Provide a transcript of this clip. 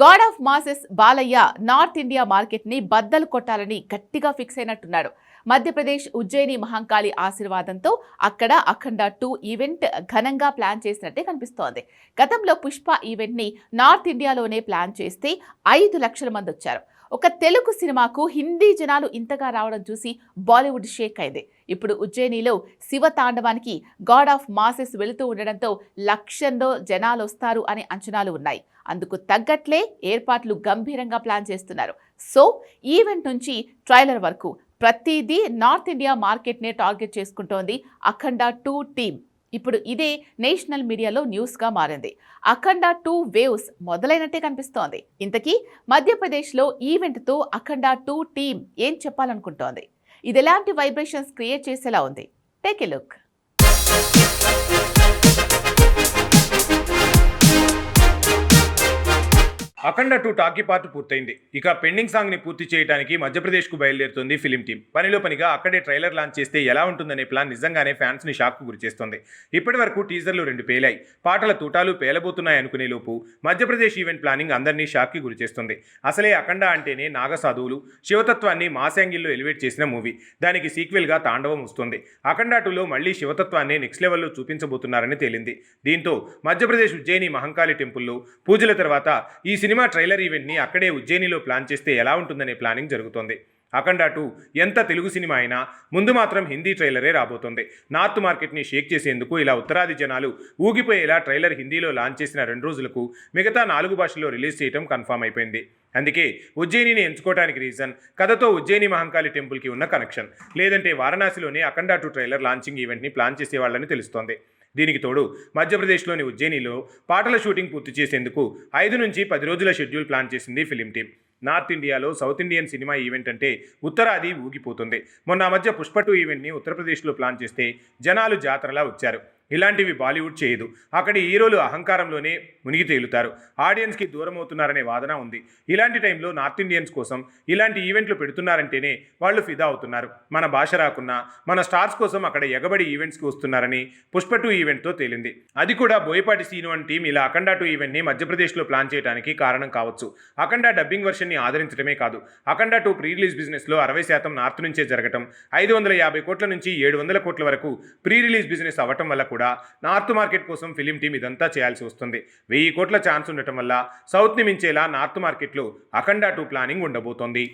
God of masses Balayya north India మార్కెట్ని బద్దలు కొట్టాలని గట్టిగా ఫిక్స్ అయినట్టున్నాడు మధ్యప్రదేశ్ ఉజ్జయిని మహంకాళి ఆశీర్వాదంతో అక్కడ అఖండ టూ ఈవెంట్ ఘనంగా ప్లాన్ చేసినట్టే కనిపిస్తోంది. గతంలో పుష్ప ఈవెంట్ని నార్త్ ఇండియాలోనే ప్లాన్ చేస్తే ఐదు లక్షల మంది వచ్చారు. ఒక తెలుగు సినిమాకు హిందీ జనాలు ఇంతగా రావడం చూసి బాలీవుడ్ షేక్ అయింది. ఇప్పుడు ఉజ్జయినిలో శివ తాండవానికి గాడ్ ఆఫ్ మాసెస్ వెళుతూ ఉండడంతో లక్షల్లో జనాలు వస్తారు అనే అంచనాలు ఉన్నాయి. అందుకు తగ్గట్లే ఏర్పాట్లు గంభీరంగా ప్లాన్ చేస్తున్నారు. సో ఈవెంట్ నుంచి ట్రైలర్ వరకు ప్రతిదీ నార్త్ ఇండియా మార్కెట్నే టార్గెట్ చేసుకుంటోంది అఖండ టూ టీమ్. ఇప్పుడు ఇదే నేషనల్ మీడియాలో న్యూస్గా మారింది. అఖండ టూ వేవ్స్ మొదలైనట్టే కనిపిస్తోంది. ఇంతకీ మధ్యప్రదేశ్లో ఈవెంట్తో అఖండ టూ టీమ్ ఏం చెప్పాలనుకుంటోంది? ఇది ఎలాంటి వైబ్రేషన్స్ క్రియేట్ చేసేలా ఉంది? Take a look. Akhanda two talkie part పూర్తయింది. ఇక పెండింగ్ సాంగ్ని పూర్తి చేయడానికి మధ్యప్రదేశ్కు బయలుదేరుతుంది ఫిలిం టీం పనిలో పనిగా అక్కడే ట్రైలర్ లాంచ్ చేస్తే ఎలా ఉంటుందనే ప్లాన్ నిజంగానే ఫ్యాన్స్ని షాక్కు ఇప్పటి వరకు టీజర్లు రెండు పేలాయి. పాటల తూటాలు పేలబోతున్నాయి అనుకునే లోపు మధ్యప్రదేశ్ ఈవెంట్ ప్లానింగ్ అందరినీ షాక్కి గురిచేస్తుంది అసలే అఖండ అంటేనే నాగసాధువులు శివతత్వాన్ని మాస్ యాంగిల్లో ఎలివేట్ చేసిన మూవీ. దానికి సీక్వెల్గా తాండవం వస్తుంది. అఖండ టూలో మళ్ళీ శివతత్వాన్ని నెక్స్ట్ లెవెల్లో చూపించబోతున్నారని తేలింది. దీంతో మధ్యప్రదేశ్ ఉజ్జయిని మహంకాళి టెంపుల్లో పూజల తర్వాత ఈ సినిమా సినిమా ట్రైలర్ ఈవెంట్ని అక్కడే ఉజ్జయినిలో ప్లాన్ చేస్తే ఎలా ఉంటుందనే ప్లానింగ్ జరుగుతోంది. అఖండ టూ ఎంత తెలుగు సినిమా అయినా ముందు మాత్రం హిందీ ట్రైలరే రాబోతోంది. నార్త్ మార్కెట్ని షేక్ చేసేందుకు ఇలా ఉత్తరాది జనాలు ఊగిపోయేలా ట్రైలర్ హిందీలో లాంచ్ చేసిన రెండు రోజులకు మిగతా నాలుగు భాషల్లో రిలీజ్ చేయడం కన్ఫామ్ అయిపోయింది. అందుకే ఉజ్జయినిని ఎంచుకోవడానికి రీజన్ కథతో ఉజ్జయిని మహంకాళి టెంపుల్కి ఉన్న కనెక్షన్. లేదంటే వారణాసిలోనే అఖండ టూ ట్రైలర్ లాంచింగ్ ఈవెంట్ని ప్లాన్ చేసేవాళ్ళని తెలుస్తోంది. దీనికి తోడు మధ్యప్రదేశ్లోని ఉజ్జయినిలో పాటల షూటింగ్ పూర్తి చేసేందుకు ఐదు నుంచి పది రోజుల షెడ్యూల్ ప్లాన్ చేసింది ఫిలిం టీం. నార్త్ ఇండియాలో సౌత్ ఇండియన్ సినిమా ఈవెంట్ అంటే ఉత్తరాది ఊగిపోతుంది. మొన్న మధ్య పుష్ప టూ ఈవెంట్ని ఉత్తరప్రదేశ్లో ప్లాన్ చేస్తే జనాలు జాతరలా వచ్చారు. ఇలాంటివి బాలీవుడ్ చేయదు. అక్కడి హీరోలు అహంకారంలోనే మునిగి తేలుతారు. ఆడియన్స్కి దూరం అవుతున్నారనే వాదన ఉంది. ఇలాంటి టైంలో నార్త్ ఇండియన్స్ కోసం ఇలాంటి ఈవెంట్లు పెడుతున్నారంటేనే వాళ్ళు ఫిదా అవుతున్నారు. మన భాష రాకున్నా మన స్టార్స్ కోసం అక్కడ ఎగబడి ఈవెంట్స్కి వస్తున్నారని పుష్ప టూ ఈవెంట్తో తేలింది. అది కూడా బోయపాటి సీను అని టీం ఇలా అఖండ టూ ఈవెంట్ని మధ్యప్రదేశ్లో ప్లాన్ చేయడానికి కారణం కావచ్చు. అఖండ డబ్బింగ్ వర్షన్ని ఆదరించడమే కాదు. అఖండ టూ ప్రీ రిలీజ్ బిజినెస్లో అరవై శాతం నార్త్ నుంచే జరగటం ఐదు వందల యాభై కోట్ల నుంచి ఏడు వందల కోట్ల వరకు ప్రీ రిలీజ్ బిజినెస్ అవ్వటం వల్ల కూడా నార్త్ మార్కెట్ కోసం ఫిలిం టీం ఇదంతా చేయాల్సి వస్తుంది. వెయ్యి కోట్ల ఛాన్స్ ఉండటం వల్ల సౌత్ని మించేలా నార్త్ మార్కెట్లో అఖండ టూ ప్లానింగ్ ఉండబోతోంది.